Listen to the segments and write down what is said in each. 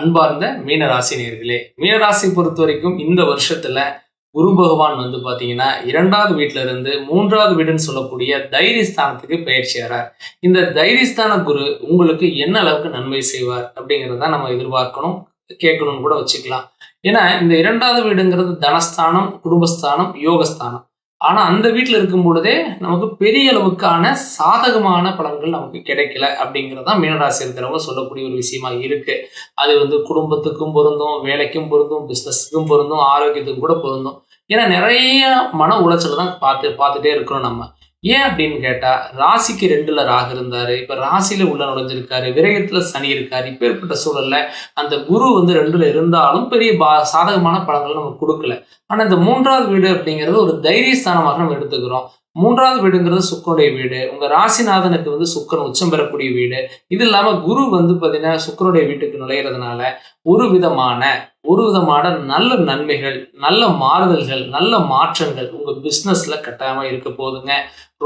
அன்பார்ந்த மீனராசி நேர்களே மீனராசி பொறுத்த வரைக்கும் இந்த வருஷத்துல குரு பகவான் வந்து பாத்தீங்கன்னா இரண்டாவது வீட்டுல இருந்து மூன்றாவது வீடுன்னு சொல்லக்கூடிய தைரியஸ்தானத்துக்கு பயிற்சியாரார். இந்த தைரியஸ்தான குரு உங்களுக்கு என்ன அளவுக்கு நன்மை செய்வார் அப்படிங்கிறத நம்ம எதிர்பார்க்கணும் கேட்கணும்னு கூட வச்சுக்கலாம். ஏன்னா இந்த இரண்டாவது வீடுங்கிறது தனஸ்தானம் குடும்பஸ்தானம் யோகஸ்தானம். ஆனால் அந்த வீட்டில் இருக்கும் பொழுதே நமக்கு பெரிய அளவுக்கான சாதகமான பலன்கள் நமக்கு கிடைக்கல அப்படிங்கிறது தான் மீனராசி இருக்கிறவங்க சொல்லக்கூடிய ஒரு விஷயமா இருக்கு. அது வந்து குடும்பத்துக்கும் பொருந்தும் வேலைக்கும் பொருந்தும் பிஸ்னஸுக்கும் பொருந்தும் ஆரோக்கியத்துக்கும் கூட பொருந்தும். ஏன்னா நிறைய மன உளைச்சல் தான் பார்த்து பார்த்துட்டே இருக்கிறோம் நம்ம. ஏன் அப்படின்னு கேட்டால் ராசிக்கு ரெண்டுல ராகு இருந்தார் இப்போ ராசியில உள்ள நுழைஞ்சிருக்காரு விரயத்தில் சனி இருக்கார் இப்போ ஏற்பட்ட சூழல்ல அந்த குரு வந்து ரெண்டுல இருந்தாலும் பெரிய பா சாதகமான பலன்களை நம்ம கொடுக்கல. ஆனால் இந்த மூன்றாவது வீடு அப்படிங்கிறது ஒரு தைரியஸ்தானமாக நம்ம எடுத்துக்கிறோம். மூன்றாவது வீடுங்கிறது சுக்கனுடைய வீடு. உங்கள் ராசிநாதனுக்கு வந்து சுக்கரன் உச்சம் பெறக்கூடிய வீடு. இது இல்லாமல் குரு வந்து பார்த்தீங்கன்னா சுக்கருடைய வீட்டுக்கு நுழையிறதுனால ஒரு விதமான ஒரு விதமான நல்ல நன்மைகள் நல்ல மாறுதல்கள் நல்ல மாற்றங்கள் உங்கள் பிஸ்னஸில் கட்டாயமாக இருக்க போதுங்க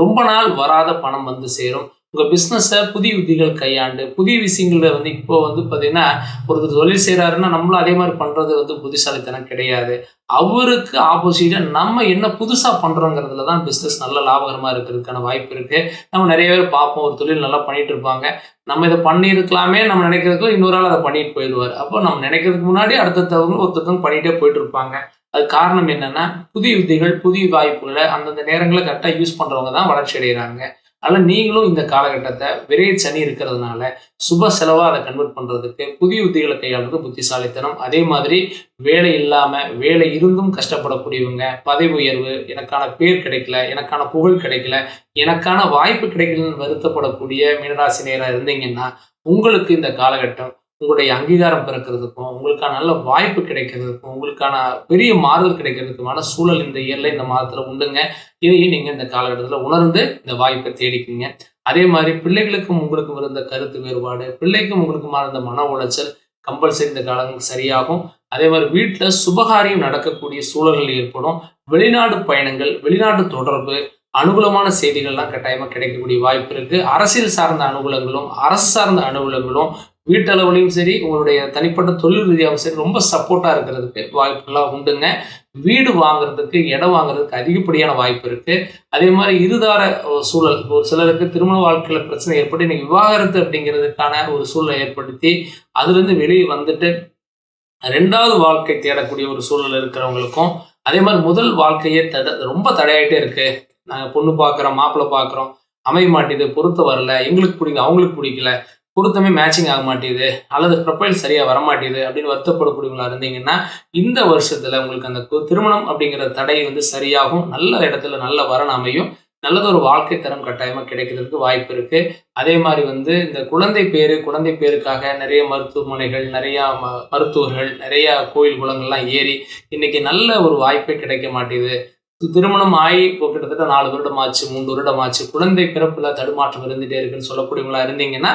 ரொம்ப நாள் வராத பணம் வந்து சேரும். உங்க பிஸ்னஸை புதிய உத்திகள் கையாண்டு புதிய விஷயங்களை வந்து இப்போ வந்து பார்த்தீங்கன்னா ஒருத்தர் தொழில் செய்கிறாருன்னா நம்மளும் அதே மாதிரி பண்றது வந்து புத்திசாலித்தனம் கிடையாது. அவருக்கு ஆப்போசிட்டாக நம்ம என்ன புதுசாக பண்றோங்கிறதுல தான் பிஸ்னஸ் நல்ல லாபகரமா இருக்கிறதுக்கான வாய்ப்பு இருக்கு. நம்ம நிறைய பேர் பார்ப்போம் ஒரு தொழில் நல்லா பண்ணிகிட்டு இருப்பாங்க. நம்ம இதை பண்ணியிருக்கலாமே நம்ம நினைக்கிறதுக்குள்ள இன்னொரு ஆள் அதை பண்ணிட்டு போயிடுவார். அப்போ நம்ம நினைக்கிறதுக்கு முன்னாடி அடுத்தவங்க ஒருத்தவங்க பண்ணிகிட்டே போயிட்டு இருப்பாங்க அது காரணம் என்னன்னா புதிய வித்தைகள் புதிய வாய்ப்புகளை அந்தந்த நேரங்களை கரெக்டாக யூஸ் பண்ணுறவங்க தான் வளர்ச்சி அடைகிறாங்க அதில் நீங்களும் இந்த காலகட்டத்தை விரைய சனி இருக்கிறதுனால சுப செலவாக அதை கன்வெர்ட் பண்ணுறதுக்கு புதிய உத்திகளை கையாளுறது புத்திசாலித்தனம். அதே மாதிரி வேலை இல்லாமல் வேலை இருந்தும் கஷ்டப்படக்கூடியவங்க பதவி உயர்வு எனக்கான பேர் கிடைக்கல எனக்கான புகழ் கிடைக்கல எனக்கான வாய்ப்பு கிடைக்கலன்னு வருத்தப்படக்கூடிய மீனராசி நேராக இருந்தீங்கன்னா உங்களுக்கு இந்த காலகட்டம் உங்களுடைய அங்கீகாரம் பிறக்கிறதுக்கும் உங்களுக்கான நல்ல வாய்ப்பு கிடைக்கிறதுக்கும் உங்களுக்கான பெரிய மாறுதல் கிடைக்கிறதுக்குமான சூழல் இந்த இயரில் இந்த மாதத்தில் உண்டுங்க. இதையும் நீங்கள் இந்த காலகட்டத்தில் உணர்ந்து இந்த வாய்ப்பை தேடிக்குங்க. அதே மாதிரி பிள்ளைகளுக்கும் உங்களுக்கும் இருந்த கருத்து வேறுபாடு பிள்ளைக்கும் உங்களுக்குமான இருந்த மன உளைச்சல் கம்பல்சரி இந்த காலங்கள் சரியாகும். அதே மாதிரி வீட்டில் சுபகாரியம் நடக்கக்கூடிய சூழல்கள் ஏற்படும். வெளிநாடு பயணங்கள் வெளிநாட்டு தொடர்பு அனுகூலமான செய்திகள்லாம் கட்டாயமாக கிடைக்கக்கூடிய வாய்ப்பு இருக்குது அரசியல் சார்ந்த அனுகூலங்களும் அரசு சார்ந்த அனுகூலங்களும் வீட்டளவுலையும் சரி உங்களுடைய தனிப்பட்ட தொழில் ரீதியாகவும் சரி ரொம்ப சப்போர்ட்டாக இருக்கிறதுக்கு வாய்ப்புகள்லாம் உண்டுங்க. வீடு வாங்குறதுக்கு இடம் வாங்குறதுக்கு அதிகப்படியான வாய்ப்பு இருக்கு. அதே மாதிரி இருதார சூழல். ஒரு சிலருக்கு திருமண வாழ்க்கையில் பிரச்சனை ஏற்பட்டு இன்னைக்கு விவாகரத்து அப்படிங்கிறதுக்கான ஒரு சூழலை ஏற்படுத்தி அதுலேருந்து வெளியே வந்துட்டு ரெண்டாவது வாழ்க்கை தேடக்கூடிய ஒரு சூழல் இருக்கிறவங்களுக்கும் அதே மாதிரி முதல் வாழ்க்கையே தட ரொம்ப தடையாயிட்டே இருக்கு. நாங்கள் பொண்ணு பார்க்குறோம் மாப்பிள்ளை பார்க்குறோம் அமைய மாட்டேது பொருத்த வரல எங்களுக்கு பிடிக்கல அவங்களுக்கு பிடிக்கல கொடுத்தமே மேட்சிங் ஆக மாட்டேது அல்லது ப்ரொஃபைல் சரியாக வர மாட்டேது அப்படின்னு வருத்தப்படக்கூடியவங்களா இருந்தீங்கன்னா இந்த வருஷத்தில் உங்களுக்கு அந்த கு- திருமணம் அப்படிங்கிற தடை வந்து சரியாகும். நல்ல இடத்துல நல்ல வரன் அமையும். நல்லது ஒரு வாழ்க்கை தரம் கட்டாயமாக கிடைக்கிறதுக்கு வாய்ப்பு இருக்குது அதே மாதிரி வந்து இந்த குழந்தை பேர் குழந்தை பேருக்காக நிறைய மருத்துவமனைகள் நிறையா ம- மருத்துவர்கள் நிறையா கோயில் குளங்கள்லாம் ஏறி இன்றைக்கி நல்ல ஒரு வாய்ப்பே கிடைக்க மாட்டேது. திருமணம் ஆகி இப்போ கிட்டத்தட்ட நாலு வருடம் ஆச்சு மூன்று வருடம் ஆச்சு குழந்தை பிறப்புல தடுமாற்றம் இருந்துட்டே இருக்குன்னு சொல்லக்கூடியவங்களா இருந்தீங்கன்னா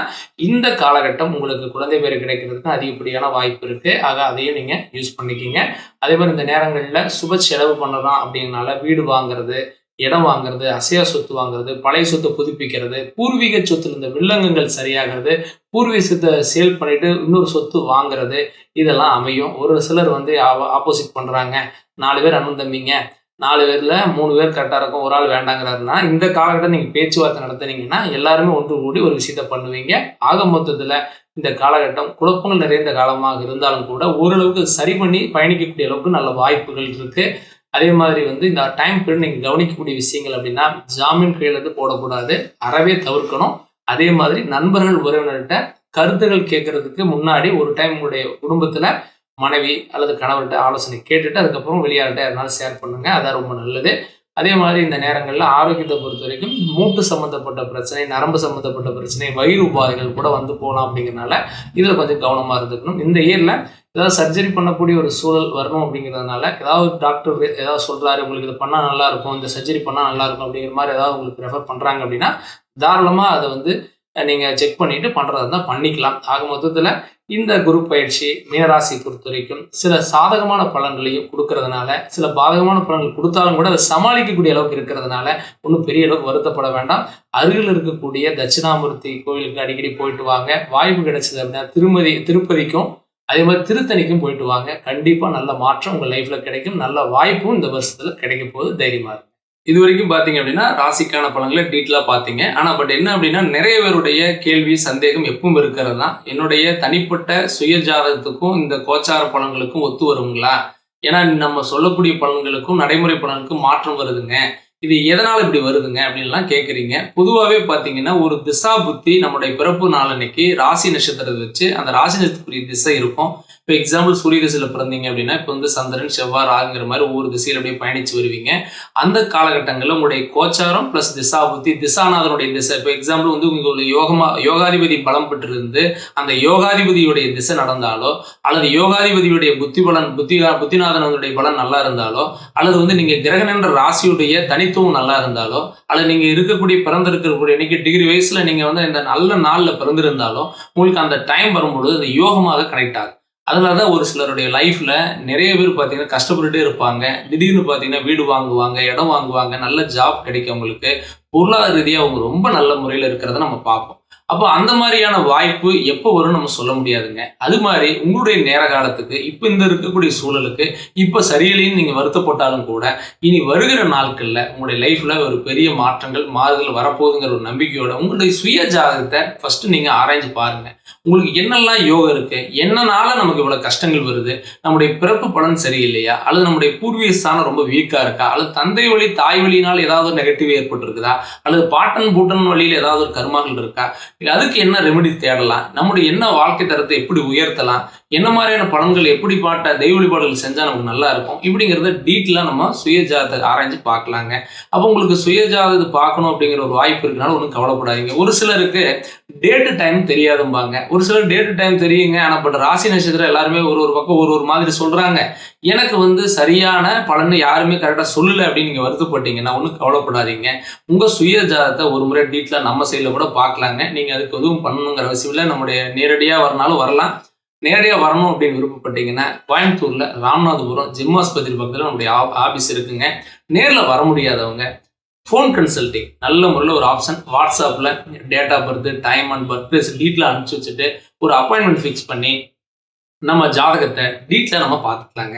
இந்த காலகட்டம் உங்களுக்கு குழந்தை பேர் கிடைக்கிறதுக்கு அதிகப்படியான வாய்ப்பு இருக்கு. ஆக அதையும் நீங்க யூஸ் பண்ணிக்கிங்க. அதே மாதிரி இந்த நேரங்களில் சுப செலவு பண்ணலாம் அப்படிங்கனால வீடு வாங்குறது இடம் வாங்குறது அசையா சொத்து வாங்குறது பழைய சொத்தை புதுப்பிக்கிறது பூர்வீக சொத்துல இருந்த வில்லங்கங்கள் சரியாகிறது பூர்வீக சொத்தை சேல் பண்ணிட்டு இன்னொரு சொத்து வாங்குறது இதெல்லாம் அமையும். ஒரு சிலர் வந்து ஆப்போசிட் பண்றாங்க. நாலு பேர் அண்ணன் தம்பிங்க. நாலு பேரில் மூணு பேர் கரெக்டாக இருக்கும் ஒரு ஆள் வேண்டாங்கிறாருன்னா இந்த காலகட்டம் நீங்கள் பேச்சுவார்த்தை நடத்துனீங்கன்னா எல்லாருமே ஒன்று கூடி ஒரு விஷயத்த பண்ணுவீங்க. ஆக மொத்தத்தில் இந்த காலகட்டம் குழப்பங்கள் நிறைந்த காலமாக இருந்தாலும் கூட ஓரளவுக்கு சரி பண்ணி பயணிக்கக்கூடிய அளவுக்கு நல்ல வாய்ப்புகள் இருக்குது அதே மாதிரி வந்து இந்த டைம் பீரியட் நீங்கள் கவனிக்கக்கூடிய விஷயங்கள் அப்படின்னா ஜாமீன் கையெழுத்து போடக்கூடாது அறவே தவிர்க்கணும். அதே மாதிரி நண்பர்கள் உறவினர்கிட்ட கருத்துகள் கேட்கறதுக்கு முன்னாடி ஒரு டைம் உங்களுடைய குடும்பத்தில் மனைவி அல்லது கணவர்கிட்ட ஆலோசனை கேட்டுட்டு அதுக்கப்புறம் வெளியாள்கிட்ட யாருனாலும் ஷேர் பண்ணுங்க. அதான் ரொம்ப நல்லது. அதே மாதிரி இந்த நேரங்களில் ஆரோக்கியத்தை பொறுத்த வரைக்கும் மூட்டு சம்மந்தப்பட்ட பிரச்சனை நரம்பு சம்மந்தப்பட்ட பிரச்சனை வயிறு உபாதைகள் கூட வந்து போகலாம் அப்படிங்கிறனால இதில் கொஞ்சம் கவனமாக இருந்துக்கணும். இந்த இயரில் ஏதாவது சர்ஜரி பண்ணக்கூடிய ஒரு சூழல் வரணும் அப்படிங்கிறதுனால ஏதாவது டாக்டர் ஏதாவது சொல்கிறாரு உங்களுக்கு இது பண்ணால் நல்லா இருக்கும் இந்த சர்ஜரி பண்ணால் நல்லாயிருக்கும் அப்படிங்கிற மாதிரி ஏதாவது உங்களுக்கு ரெஃபர் பண்ணுறாங்க அப்படின்னா தாராளமாக அதை வந்து நீங்கள் செக் பண்ணிட்டு பண்ணுறதா இருந்தால் பண்ணிக்கலாம். ஆக மொத்தத்தில் இந்த குரு பயிற்சி மீனராசி பொறுத்த வரைக்கும் சில சாதகமான பலன்களையும் கொடுக்கறதுனால சில பாதகமான பலன்கள் கொடுத்தாலும் கூட அதை சமாளிக்கக்கூடிய அளவுக்கு இருக்கிறதுனால ஒன்றும் பெரிய அளவுக்கு வருத்தப்பட வேண்டாம். அருகில் இருக்கக்கூடிய தட்சிணாமூர்த்தி கோயிலுக்கு அடிக்கடி போயிட்டு வாங்க. வாய்ப்பு கிடைச்சது அப்படின்னா திருமதி திருப்பதிக்கும் அதே மாதிரி திருத்தணிக்கும் போயிட்டு வாங்க. கண்டிப்பாக நல்ல மாற்றம் உங்கள் லைஃப்பில் கிடைக்கும். நல்ல வாய்ப்பும் இந்த வருஷத்தில் கிடைக்க போது தைரியமாக இருக்கும் இது வரைக்கும் பார்த்தீங்க அப்படின்னா ராசிக்கான பலன்களை டீட்டெயிலாக பார்த்தீங்க ஆனால் பட் என்ன அப்படின்னா நிறைய பேருடைய கேள்வி சந்தேகம் எப்பவும் இருக்கிறது தான். என்னுடைய தனிப்பட்ட சுய ஜாதகத்துக்கும் இந்த கோச்சார பலன்களுக்கும் ஒத்து வருங்களா? ஏன்னா நம்ம சொல்லக்கூடிய பலன்களுக்கும் நடைமுறை பலனுக்கும் மாற்றம் வருதுங்க. இது எதனால் இப்படி வருதுங்க அப்படின்லாம் கேட்குறீங்க பொதுவாகவே பார்த்தீங்கன்னா ஒரு திசா புத்தி நம்முடைய பிறப்பு நாளன்னைக்கு ராசி நட்சத்திரத்தை வச்சு அந்த ராசி நட்சத்திரத்துக்குரிய திசை இருக்கும். இப்போ எக்ஸாம்பிள் சூரிய திசையில் பிறந்தீங்க அப்படின்னா இப்போ வந்து சந்திரன் செவ்வாய் ராகுங்கிற மாதிரி ஒவ்வொரு திசையில் அப்படியே பயணித்து வருவீங்க. அந்த காலகட்டங்களில் உங்களுடைய கோச்சாரம் ப்ளஸ் திசா புத்தி திசாநாதனுடைய திசை. இப்போ எக்ஸாம்பிள் வந்து உங்களுக்கு யோகமா யோகாதிபதி பலம் பெற்றிருந்து அந்த யோகாதிபதியுடைய திசை நடந்தாலோ அல்லது யோகாதிபதியுடைய புத்தி பலன் புத்தி புத்திநாதனுடைய பலன் நல்லா இருந்தாலோ அல்லது வந்து நீங்கள் கிரகன் என்ற ராசியுடைய தனித்துவம் நல்லா இருந்தாலோ அல்லது நீங்கள் இருக்கக்கூடிய பிறந்திருக்கக்கூடிய இன்னைக்கு டிகிரி வயசில் நீங்கள் வந்து இந்த நல்ல நாளில் பிறந்திருந்தாலோ உங்களுக்கு அந்த டைம் வரும்பொழுது அது யோகமாக கனெக்ட் ஆகும். அதனால தான் ஒரு சிலருடைய லைஃப்பில் நிறைய பேர் பார்த்தீங்கன்னா கஷ்டப்பட்டுட்டே இருப்பாங்க. திடீர்னு பார்த்தீங்கன்னா வீடு வாங்குவாங்க இடம் வாங்குவாங்க நல்ல ஜாப் கிடைக்கும் உங்களுக்கு. பொருளாதார ரீதியாக அவங்க ரொம்ப நல்ல முறையில் இருக்கிறத நம்ம பார்ப்போம். அப்போ அந்த மாதிரியான வாய்ப்பு எப்போ வரும்னு நம்ம சொல்ல முடியாதுங்க. அது மாதிரி உங்களுடைய நேர காலத்துக்கு இப்போ இந்த இருக்கக்கூடிய சூழலுக்கு இப்போ சரியில்லைன்னு நீங்கள் வருத்தப்பட்டாலும் கூட இனி வருகிற நாட்களில் உங்களுடைய லைஃப்பில் ஒரு பெரிய மாற்றங்கள் மாறுதல் வரப்போகுதுங்கிற ஒரு நம்பிக்கையோட உங்களுடைய சுய ஜாதகத்தை ஃபஸ்ட்டு நீங்கள் ஆராய்ஞ்சு பாருங்கள் உங்களுக்கு என்னெல்லாம் யோகம் இருக்கு? என்னனால நமக்கு இவ்வளோ கஷ்டங்கள் வருது? நம்முடைய பிறப்பு பலன் சரியில்லையா? அல்லது நம்முடைய பூர்வீக ஸ்தானம் ரொம்ப வீக்கா இருக்கா? அல்லது தந்தை வழி தாய் வழியினால் ஏதாவது ஒரு நெகட்டிவ் ஏற்பட்டிருக்குதா? அல்லது பாட்டன் பூட்டன் வழியில் ஏதாவது ஒரு கருமாக்கள் இருக்கா? அதுக்கு என்ன ரெமெடி தேடலாம்? நம்முடைய என்ன வாழ்க்கை தரத்தை எப்படி உயர்த்தலாம்? என்ன மாதிரியான பலன்கள் எப்படி பாட்ட தெய்வ வழிபாடுகள் செஞ்சால் நமக்கு நல்லா இருக்கும்? இப்படிங்கிறத டீட்டெயிலாக நம்ம சுய ஆராய்ஞ்சு பார்க்கலாங்க. அப்போ உங்களுக்கு சுயஜாதத்தை பார்க்கணும் அப்படிங்கிற ஒரு வாய்ப்பு இருக்கனால ஒன்றும் கவலைப்படாதீங்க. ஒரு சிலருக்கு டேட்டு டைம் தெரியாதும்பாங்க. ஒரு சிலர் டேட்டு டைம் தெரியுங்க ஆனால் பட் ராசி நட்சத்திரம் எல்லாருமே ஒரு ஒரு பக்கம் ஒரு ஒரு மாதிரி சொல்கிறாங்க எனக்கு வந்து சரியான பலன் யாருமே கரெக்டாக சொல்லலை அப்படின்னு நீங்கள் வருத்தப்பட்டீங்கன்னா ஒன்றும் கவலைப்படாதீங்க. உங்கள் சுய ஜாதத்தை ஒரு முறை டீட்டெயிலாக நம்ம சைடில் கூட பார்க்கலாங்க. நீங்கள் அதுக்கு எதுவும் பண்ணணுங்கிற அவசியம் இல்லை. நம்முடைய நேரடியாக வரனாலும் வரலாம். நேரடியாக வரணும் அப்படின்னு விருப்பப்பட்டீங்கன்னா கோயம்புத்தூரில் ராமநாதபுரம் ஜிம் ஆஸ்பத்திரி பக்கத்தில் நம்முடைய ஆஃபீஸ் இருக்குங்க. நேரில் வர முடியாதவங்க ஃபோன் கன்சல்டிங் நல்ல முறையில் ஒரு ஆப்ஷன் வாட்ஸ்அப்பில் date of birth time and birth place detail அனுப்பிச்சி வச்சுட்டு ஒரு அப்பாயின்மெண்ட் ஃபிக்ஸ் பண்ணி நம்ம ஜாதகத்தை டீட்டெயிலாக நம்ம பார்த்துக்கலாங்க.